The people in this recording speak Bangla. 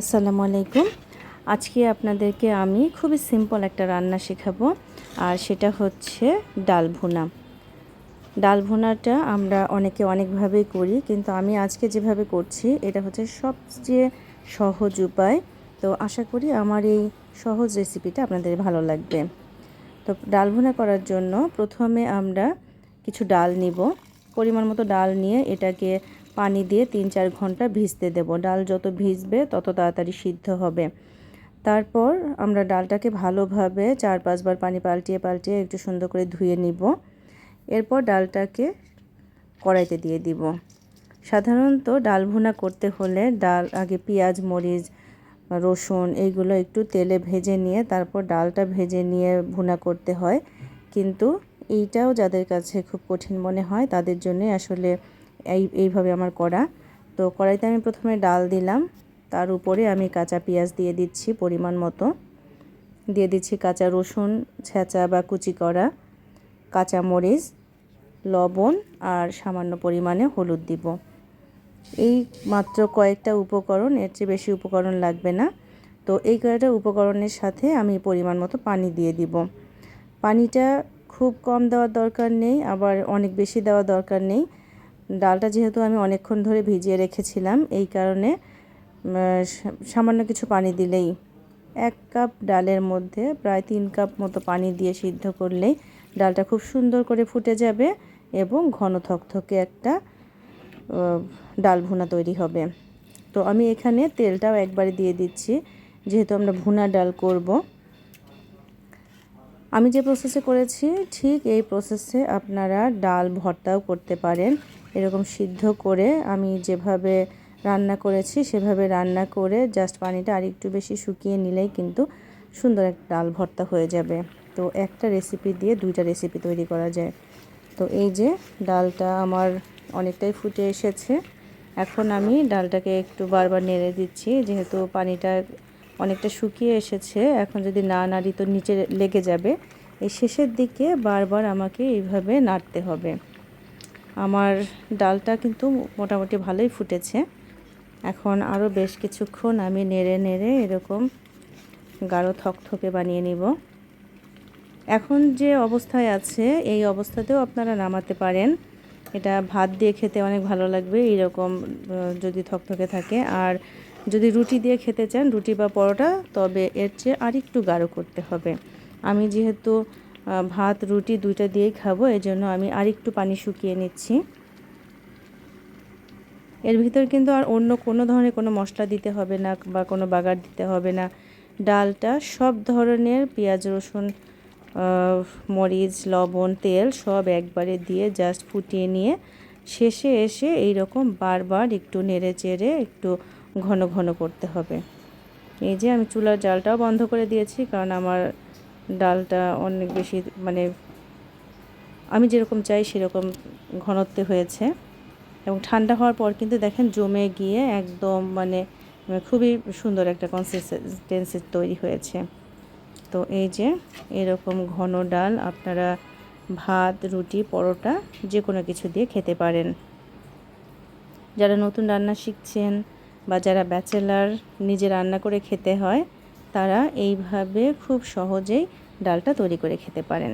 আসসালামু আলাইকুম। আজকে আপনাদেরকে আমি খুবই সিম্পল একটা রান্না শেখাবো, আর সেটা হচ্ছে ডাল ভুনা। ডাল ভুনাটা আমরা অনেকে অনেকভাবেই করি, কিন্তু আমি আজকে যেভাবে করছি, এটা হচ্ছে সবচেয়ে সহজ উপায়। তো আশা করি আমার এই সহজ রেসিপিটা আপনাদের ভালো লাগবে। তো ডাল ভুনা করার জন্য প্রথমে আমরা কিছু ডাল নিব। পরিমাণ মতো ডাল নিয়ে এটাকে পানি দিয়ে তিন চার ঘণ্টা ভিজতে দেব। ডাল যত ভিজবে তত তাড়াতাড়ি সিদ্ধ হবে। তারপর আমরা ডালটাকে ভালোভাবে চার পাঁচবার পানি পাল্টিয়ে পাল্টিয়ে একটু সুন্দর করে ধুয়ে নিব। এরপর ডালটাকে কড়াইতে দিয়ে দিব। সাধারণত ডাল ভুনা করতে হলে ডাল, আগে পেঁয়াজ, মরিচ, রসুন এইগুলো একটু তেলে ভেজে নিয়ে তারপর ডালটা ভেজে নিয়ে ভুনা করতে হয়। কিন্তু এইটাও যাদের কাছে খুব কঠিন মনে হয় তাদের জন্যে আসলে এই, এইভাবে আমার করা তো কড়াইতে আমি প্রথমে ডাল দিলাম। তার উপরে আমি কাঁচা পেঁয়াজ দিয়ে দিচ্ছি পরিমাণ মতো। দিয়ে দিচ্ছি কাঁচা রসুন, ছেঁচা বা কুচি করা, কাঁচা মরিচ, লবণ আর সামান্য পরিমাণে হলুদ দিব। এই মাত্র কয়েকটা উপকরণ, এর চেয়ে বেশি উপকরণ লাগবে না। তো এই কয়েকটা উপকরণের সাথে আমি পরিমাণ মতো পানি দিয়ে দিব। পানিটা খুব কম দেওয়ার দরকার নেই, আবার অনেক বেশি দেওয়ার দরকার নেই। ডালটা যেহেতু আমি অনেকক্ষণ ধরে ভিজিয়ে রেখেছিলাম, এই কারণে সামান্য কিছু পানি দিলেই এক কাপ ডালের মধ্যে প্রায় তিন কাপ মতো পানি দিয়ে সিদ্ধ করলেই ডালটা খুব সুন্দর করে ফুটে যাবে এবং ঘন থকথকে একটা ডাল ভুনা তৈরি হবে। তো আমি এখানে তেলটাও একবারে দিয়ে দিচ্ছি, যেহেতু আমরা ভুনা ডাল করব। আমি যে প্রসেসে করেছি, ঠিক এই প্রসেসে আপনারা ডাল ভর্তাও করতে পারেন। এরকম সিদ্ধ করে আমি যেভাবে রান্না করেছি, সেভাবে রান্না করে জাস্ট পানিটা আরেকটু বেশি শুকিয়ে নিলেই কিন্তু সুন্দর একটা ডাল ভর্তা হয়ে যাবে। তো একটা রেসিপি দিয়ে দুইটা রেসিপি তৈরি করা যায়। তো এই যে ডালটা আমার অনেকটাই ফুটে এসেছে। এখন আমি ডালটাকে একটু বারবার নেড়ে দিচ্ছি, যেহেতু পানিটা অনেকটা শুকিয়ে এসেছে। এখন যদি না নাড়ি তো নিচে লেগে যাবে। এই শেষের দিকে বারবার আমাকে এইভাবে নাড়তে হবে। আমার ডালটা কিন্তু মোটামুটি ভালোই ফুটেছে। এখন আরও বেশ কিছুক্ষণ আমি নেড়ে নেড়ে এরকম গাঢ় থকথকে বানিয়ে নিব। এখন যে অবস্থায় আছে, এই অবস্থাতেও আপনারা নামাতে পারেন। এটা ভাত দিয়ে খেতে অনেক ভালো লাগবে, এইরকম যদি থকথকে থাকে। আর যদি রুটি দিয়ে খেতে চান, রুটি বা পরোটা, তবে এর চেয়ে আরেকটু গাঢ় করতে হবে। আমি যেহেতু ভাত, রুটি দুইটা দিয়েই খাব এই জন্য আমি আরেকটু পানি শুকিয়ে নিচ্ছি। এর ভিতর কিন্তু আর অন্য কোনো ধরনের কোনো মশলা দিতে হবে না বা কোনো বাগার দিতে হবে না। ডালটা সব ধরনের পেঁয়াজ, রসুন মরিচ, লবণ, তেল সব একবারে দিয়ে জাস্ট ফুটিয়ে নিয়ে শেষে এসে এই রকম বারবার একটু নেড়ে চেড়ে একটু ঘন ঘন করতে হবে। এই যে আমি চুলার জালটাও বন্ধ করে দিয়েছি, কারণ আমার ডালটা অনেক বেশি মানে আমি যেরকম চাই সেরকম ঘনত্বে হয়েছে। এবং ঠান্ডা হওয়ার পর কিন্তু দেখেন জমে গিয়ে একদম মানে খুবই সুন্দর একটা কনসিস্টেন্সি তৈরি হয়েছে। তো এই যে এরকম ঘন ডাল আপনারা ভাত, রুটি, পরোটা যে কোনো কিছু দিয়ে খেতে পারেন। যারা নতুন রান্না শিখছেন বা যারা ব্যাচেলার নিজে রান্না করে খেতে হয় তারা এইভাবে খুব সহজেই ডালটা তৈরি করে খেতে পারেন।